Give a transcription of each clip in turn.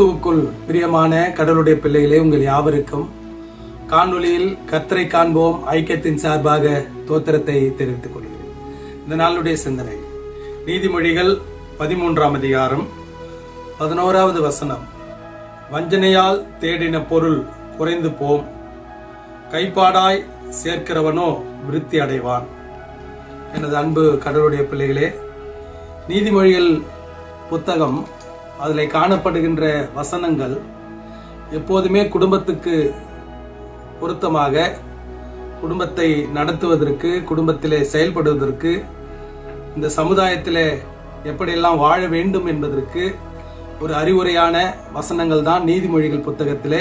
கிறிஸ்துவுக்குள் பிரியமான கடவுளுடைய பிள்ளைகளே உங்கள் யாவருக்கும் காணொளியில் கத்தரை காண்போம். ஐக்கியத்தின் சார்பாக தோத்திரத்தை தெரிவித்துக் கொள்கிறேன். இந்த நாளுடைய சிந்தனை நீதிமொழிகள் பதிமூன்றாம் அதிகாரம் பதினோராவது வசனம். வஞ்சனையால் தேடின பொருள் குறைந்து போம். கைப்பாடாய் சேர்க்கிறவனோ விருத்தி அடைவான். எனது அன்பு கடவுளுடைய பிள்ளைகளே நீதிமொழிகள் புத்தகம் அதில் காணப்படுகின்ற வசனங்கள் எப்போதுமே குடும்பத்துக்கு பொருத்தமாக குடும்பத்தை நடத்துவதற்கு குடும்பத்திலே செயல்படுவதற்கு இந்த சமுதாயத்தில் எப்படியெல்லாம் வாழ வேண்டும் என்பதற்கு ஒரு அறிவுரையான வசனங்கள் தான் நீதிமொழிகள் புத்தகத்திலே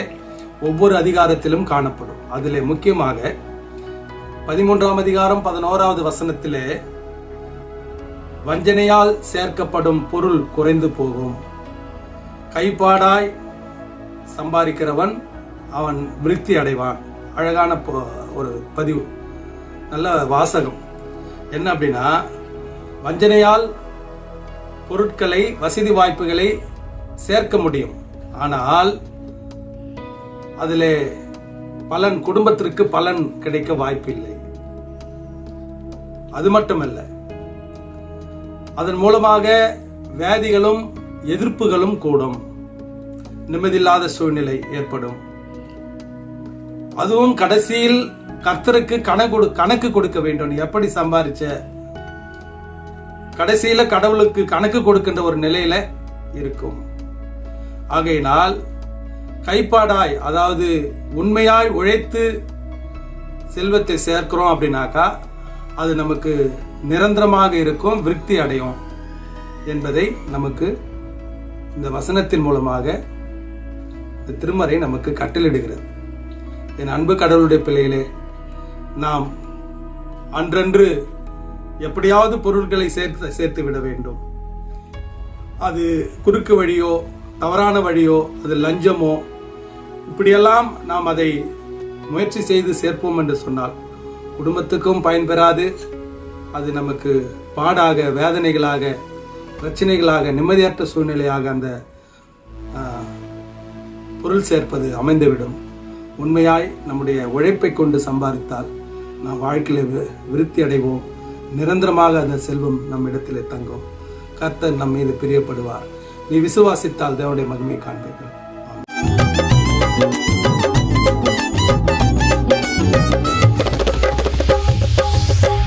ஒவ்வொரு அதிகாரத்திலும் காணப்படும். அதில் முக்கியமாக பதிமூன்றாம் அதிகாரம் பதினோராவது வசனத்திலே வஞ்சனையால் சேர்க்கப்படும் பொருள் குறைந்து போகும். கைப்பாடாய் சம்பாதிக்கிறவன் அவன் விருத்தி அடைவான். அழகான ஒரு பதிவு. நல்ல வாசகம். என்ன அப்படின்னா வஞ்சனையால் பொருட்களை வசதி வாய்ப்புகளை சேர்க்க முடியும். ஆனால் அதில் பலன் குடும்பத்திற்கு பலன் கிடைக்க வாய்ப்பில்லை. அது மட்டுமல்ல அதன் மூலமாக வியாதிகளும் எதிர்ப்புகளும் கூடும். நிம்மதியில்லாத சூழ்நிலை ஏற்படும். அதுவும் கடைசியில் கர்த்தருக்கு கணக்கு கணக்கு கொடுக்க வேண்டும். எப்படி சம்பாதிச்ச கடைசியில கடவுளுக்கு கணக்கு கொடுக்கின்ற ஒரு நிலையில இருக்கும். ஆகையினால் கைப்பாடாய் அதாவது உண்மையாய் உழைத்து செல்வத்தை சேர்க்கிறோம் அப்படின்னாக்கா அது நமக்கு நிரந்தரமாக இருக்கும் விருத்தி அடையும் என்பதை நமக்கு இந்த வசனத்தின் மூலமாக இந்த திருமறை நமக்கு கட்டளிடுகிறது என் அன்பு கடவுளுடைய பிள்ளையிலே நாம் அன்றன்று எப்படியாவது பொருட்களை சேர்த்து சேர்த்து விட வேண்டும். அது குறுக்கு வழியோ தவறான வழியோ அது லஞ்சமோ இப்படியெல்லாம் நாம் அதை முயற்சி செய்து சேர்ப்போம் என்று சொன்னால் குடும்பத்துக்கும் பயன்பெறாது அது நமக்கு பாடாக வேதனைகளாக பிரச்சனைகளாக நிம்மதியற்ற சூழ்நிலையாக அந்த பொருள் சேர்ப்பது அமைந்துவிடும். உண்மையாய் நம்முடைய உழைப்பை கொண்டு சம்பாதித்தால் நாம் வாழ்க்கையில் விருத்தி அடைவோம். நிரந்தரமாக அந்த செல்வம் நம்மிடத்திலே தங்கும். கர்த்தர் நம் மீது பிரியப்படுவார். நீ விசுவாசித்தால் தேவனுடைய மகிமை காண்பீர்கள்.